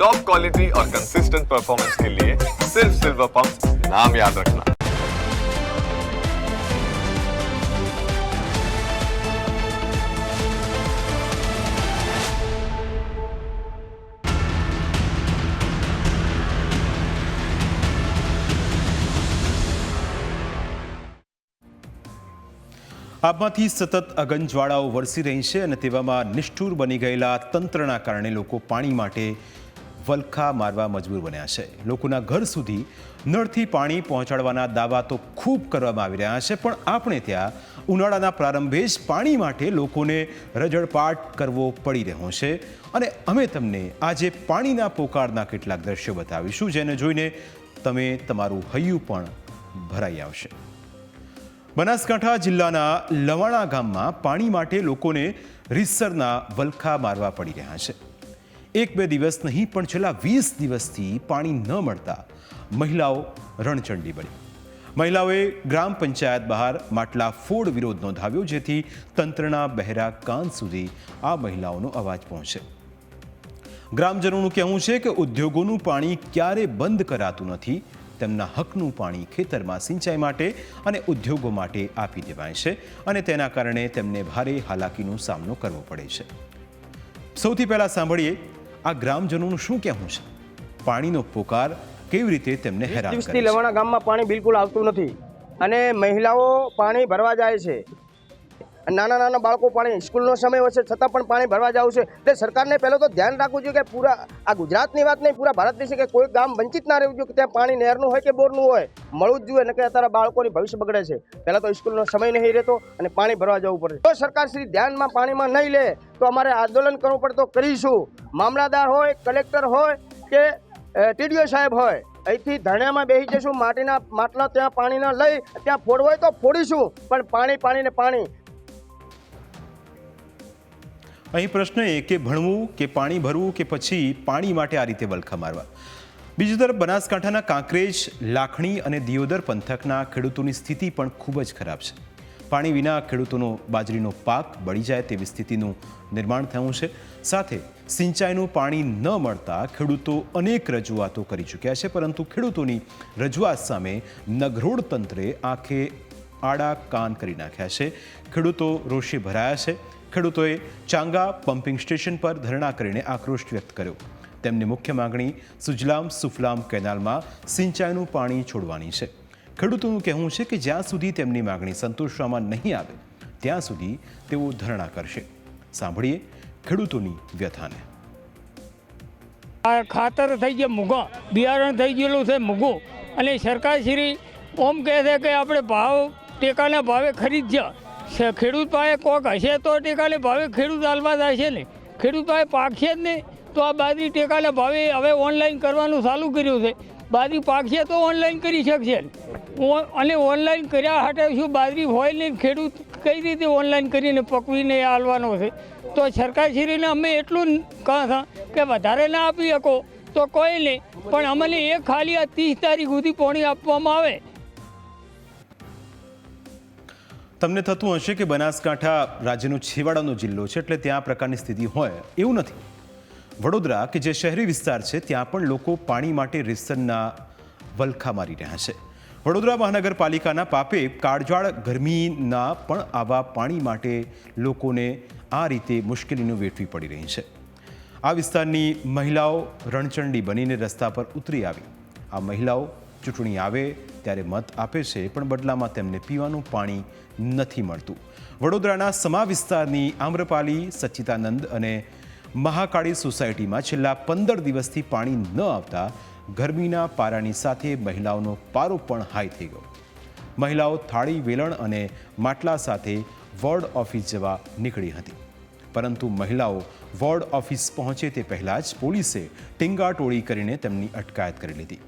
Top quality और consistent performance के लिए सिर्फ सिल्वर पंप नाम याद रखना આમાંથી સતત અગનજ્વાળાઓ વરસી રહી છે અને તેવામાં નિષ્ઠુર બની ગયેલા તંત્રના કારણે લોકો પાણી માટે વલખા મારવા મજબૂર બન્યા છે. લોકોના ઘર સુધી નળથી પાણી પહોંચાડવાના દાવા તો ખૂબ કરવામાં આવી રહ્યા છે, પણ આપણે ત્યાં ઉનાળાના પ્રારંભે જ પાણી માટે લોકોને રજળપાટ કરવો પડી રહ્યો છે. અને અમે તમને આજે પાણીના પોકારના કેટલાક દ્રશ્યો બતાવીશું, જેને જોઈને તમે તમારું હૈયું પણ ભરાઈ આવશે. બનાસકાંઠા જિલ્લાના લવાણા ગામમાં પાણી માટે લોકોને રીસરના વલખા મારવા પડી રહ્યા છે. એક બે દિવસ નહીં, પણ છેલ્લા વીસ દિવસથી પાણી ન મળતા મહિલાઓ રણચંડી બની. મહિલાઓએ ગ્રામ પંચાયત બહાર માટલા ફોડ વિરોધ નોંધાવ્યો, જેથી તંત્રના બહેરા કાન સુધી આ મહિલાઓનો અવાજ પહોંચે. ગ્રામજનોનું કહેવું છે કે ઉદ્યોગોનું પાણી ક્યારે બંધ કરાતું નથી, તેમના હકનું પાણી ખેતરમાં સિંચાઈ માટે અને ઉદ્યોગો માટે આપી દેવાય છે અને તેના કારણે તેમને ભારે હાલાકીનો સામનો કરવો પડે છે. સૌથી પહેલા સાંભળીએ આ ગ્રામજનોનું શું કહેવું છે? પાણીનો પોકાર કેવી રીતે તેમને હેરાન દિવસથી કરે છે? લવાણા ગામમાં પાણી બિલકુલ આવતું નથી અને મહિલાઓ પાણી ભરવા જાય છે. નાના નાના બાળકો પાણી સ્કૂલનો સમય હોય છતાં પણ પાણી ભરવા જવું છે. એટલે સરકારને પહેલાં તો ધ્યાન રાખવું જોઈએ કે પૂરા, આ ગુજરાતની વાત નહીં, પૂરા ભારત દેશે કે કોઈ ગામ વંચિત ના રહેવું જોઈએ, કે ત્યાં પાણી નહેરનું હોય કે બોરનું હોય, મળવું જ જોઈએ નકે અત્યારે બાળકોની ભવિષ્ય બગડે છે. પહેલાં તો સ્કૂલનો સમય નહીં રહેતો અને પાણી ભરવા જવું પડે જો સરકાર શ્રી ધ્યાનમાં પાણીમાં નહીં લે, તો અમારે આંદોલન કરવું પડે તો કરીશું. મામલાદાર હોય, કલેક્ટર હોય કે ટીડીઓ સાહેબ હોય, અહીંથી ધણિયામાં બેસી જઈશું, માટીના, માટલા ત્યાં પાણીના લઈ, ત્યાં ફોડવું હોય તો ફોડીશું. પણ પાણી પાણી ને પાણી અહીં પ્રશ્ન એ કે ભણવું કે પાણી ભરવું કે પછી પાણી માટે આ રીતે વલખા મારવા? બીજી તરફ બનાસકાંઠાના કાંકરેજ, લાખણી અને દિયોદર પંથકના ખેડૂતોની સ્થિતિ પણ ખૂબ જ ખરાબ છે. પાણી વિના ખેડૂતોનો બાજરીનો પાક બળી જાય તેવી સ્થિતિનું નિર્માણ થયું છે. સાથે સિંચાઈનું પાણી ન મળતા ખેડૂતો અનેક રજૂઆતો કરી ચૂક્યા છે, પરંતુ ખેડૂતોની રજૂઆત સામે નગરોડ તંત્રે આંખે આડા કાન કરી નાખ્યા છે. ખેડૂતો રોષે ભરાયા છે. ખેડૂતોએ ચાંગા પમ્પિંગ સ્ટેશન પર ધરણા કરીને આક્રોશ વ્યક્ત કર્યો. તેમની મુખ્ય માંગણી સુજલામ સુફલામ કેનાલમાં સિંચાઈનું પાણી છોડવાની છે. ખેડૂતોનું કહેવું છે કે જ્યાં સુધી તેમની માંગણી સંતોષવામાં નહીં આવે, ત્યાં સુધી તેઓ ધરણા કરશે. સાંભળીએ ખેડૂતોની વ્યથાને. આ ખાતર થઈ ગયા મૂગા. બિયારણ થઈ ગયેલું છે મૂગું. અને સરકારશ્રી ઓમ કહે છે કે આપણે ભાવ ટેકાના ભાવે ખરીદજા છે ખેડૂત પાસે કોક હશે તો ટેકાલે ભાવે ખેડૂત હાલવા જાય છે ને. ખેડૂત પાસે પાકશે જ નહીં તો આ બાજરી ટેકાલે ભાવે. હવે ઓનલાઈન કરવાનું ચાલુ કર્યું છે. બાજરી પાકશે તો ઓનલાઈન કરી શકશે. અને ઓનલાઈન કર્યા હાટે શું બાજરી હોય નહીં, ખેડૂત કઈ રીતે ઓનલાઈન કરીને પકવીને હાલવાનો છે? તો સરકારશ્રીને અમે એટલું કહા હતા કે વધારે ના આપી શકો, તો કોઈ નહીં. પણ અમને એક ખાલી આ ત્રીસ તારીખ સુધી પોણી આપવામાં આવે. તમને થતું હશે કે બનાસકાંઠા રાજ્યનો છેવાડાનો જિલ્લો છે એટલે ત્યાં પ્રકારની સ્થિતિ હોય, એવું નથી. વડોદરા કે જે શહેરી વિસ્તાર છે, ત્યાં પણ લોકો પાણી માટે રેસનના વલખા મારી રહ્યા છે. વડોદરા મહાનગરપાલિકાના પાપે કાળજાળ ગરમીના પણ આવા પાણી માટે લોકોને આ રીતે મુશ્કેલીનું વેઠવી પડી રહી છે. આ વિસ્તારની મહિલાઓ રણચંડી બનીને રસ્તા પર ઉતરી આવી. આ મહિલાઓ ચૂંટણી આવે ત્યારે મત આપે છે, પણ બદલામાં તેમને પીવાનું પાણી નથી મળતું. વડોદરાના સમા વિસ્તારની આમ્રપાલી સચ્ચિતાનંદ અને મહાકાળી સોસાયટીમાં છેલ્લા પંદર દિવસથી પાણી ન આવતા ગરમીના પારાની સાથે મહિલાઓનો પારો પણ હાઈ થઈ ગયો. મહિલાઓ થાળી, વેલણ અને માટલા સાથે વોર્ડ ઓફિસ જવા નીકળી હતી. પરંતુ મહિલાઓ વોર્ડ ઓફિસ પહોંચે તે પહેલાં જ પોલીસે ટીંગાટોળી કરીને તેમની અટકાયત કરી લીધી.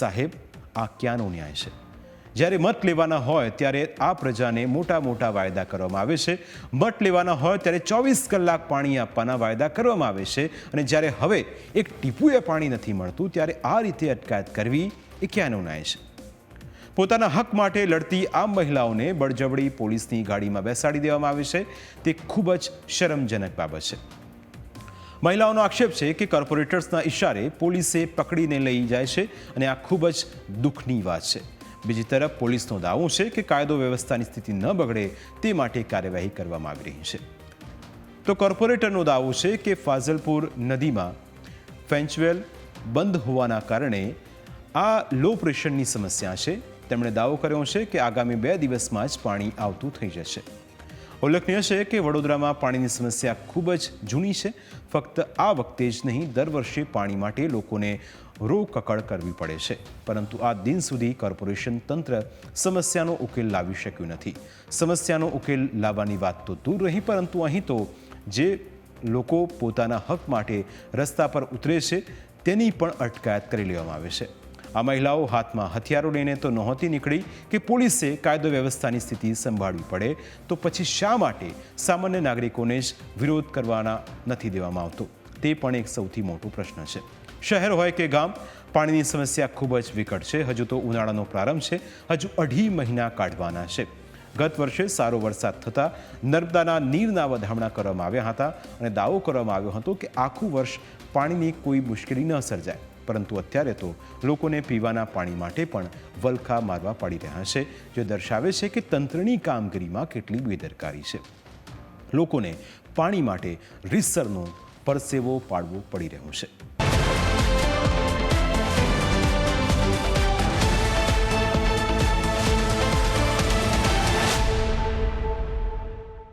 સાહેબ આ ક્યાંનો ન્યાય છે. જ્યારે મત લેવાના હોય ત્યારે આ પ્રજાને મોટા મોટા વાયદા કરવામાં આવે છે. મત લેવાના હોય ત્યારે ચોવીસ કલાક પાણી આપવાના વાયદા કરવામાં આવે છે. અને જ્યારે હવે એક ટીપુએ પાણી નથી મળતું, ત્યારે આ રીતે અટકાયત કરવી એ ક્યાંનો ન્યાય છે? પોતાના હક માટે લડતી આ મહિલાઓને બળજબડી પોલીસની ગાડીમાં બેસાડી દેવામાં આવે છે. તે ખૂબ જ શરમજનક બાબત છે. મહિલાઓનો આક્ષેપ છે કે કોર્પોરેટર્સના ઇશારે પોલીસે પકડીને લઈ જાય છે અને આ ખૂબ જ દુઃખની વાત છે. બીજી તરફ પોલીસનો દાવો છે કે કાયદો વ્યવસ્થાની સ્થિતિ ન બગડે તે માટે કાર્યવાહી કરવામાં આવી રહી છે. તો કોર્પોરેટરનો દાવો છે કે ફાઝલપુર નદીમાં ફેન્ચવેલ બંધ હોવાના કારણે આ લો પ્રેશરની સમસ્યા છે. તેમણે દાવો કર્યો છે કે આગામી બે દિવસમાં જ પાણી આવતું થઈ જશે. ઉલ્લેખનીય છે કે વડોદરામાં પાણીની સમસ્યા ખૂબ જ જૂની છે. ફક્ત આ વખતે જ નહીં, દર વર્ષે પાણી માટે લોકોને રોકકળ કરવી પડે છે. પરંતુ આ દિન સુધી કોર્પોરેશન તંત્ર સમસ્યાનો ઉકેલ લાવી શક્યું નથી. સમસ્યાનો ઉકેલ લાવવાની વાત તો દૂર રહી, પરંતુ અહીં તો જે લોકો પોતાના હક માટે રસ્તા પર ઉતરે છે, તેની પણ અટકાયત કરી લેવામાં આવે છે. આ મહિલાઓ હાથમાં હથિયારો લઈને તો નહોતી નીકળી કે પોલીસે કાયદો વ્યવસ્થાની સ્થિતિ સંભાળવી પડે, તો પછી શા માટે સામાન્ય નાગરિકોને જ વિરોધ કરવાના નથી દેવામાં આવતો? તે પણ એક સૌથી મોટો પ્રશ્ન છે. શહેર હોય કે ગામ, પાણીની સમસ્યા ખૂબ જ વિકટ છે. હજુ તો ઉનાળાનો પ્રારંભ છે. હજુ અઢી મહિના કાઢવાના છે. ગત વર્ષે સારો વરસાદ થતાં નર્મદાના નીરના વધામણા કરવામાં આવ્યા હતા અને દાવો કરવામાં આવ્યો હતો કે આખું વર્ષ પાણીની કોઈ મુશ્કેલી ન સર્જાય. પરંતુ અત્યારે તો લોકોને પીવાના પાણી માટે પણ વલખા મારવા પડી રહ્યા છે, જે દર્શાવે છે કે તંત્રની કામગીરીમાં કેટલી બેદરકારી છે. લોકોને પાણી માટે રીતસરનો પરસેવો પાડવો પડી રહ્યો છે.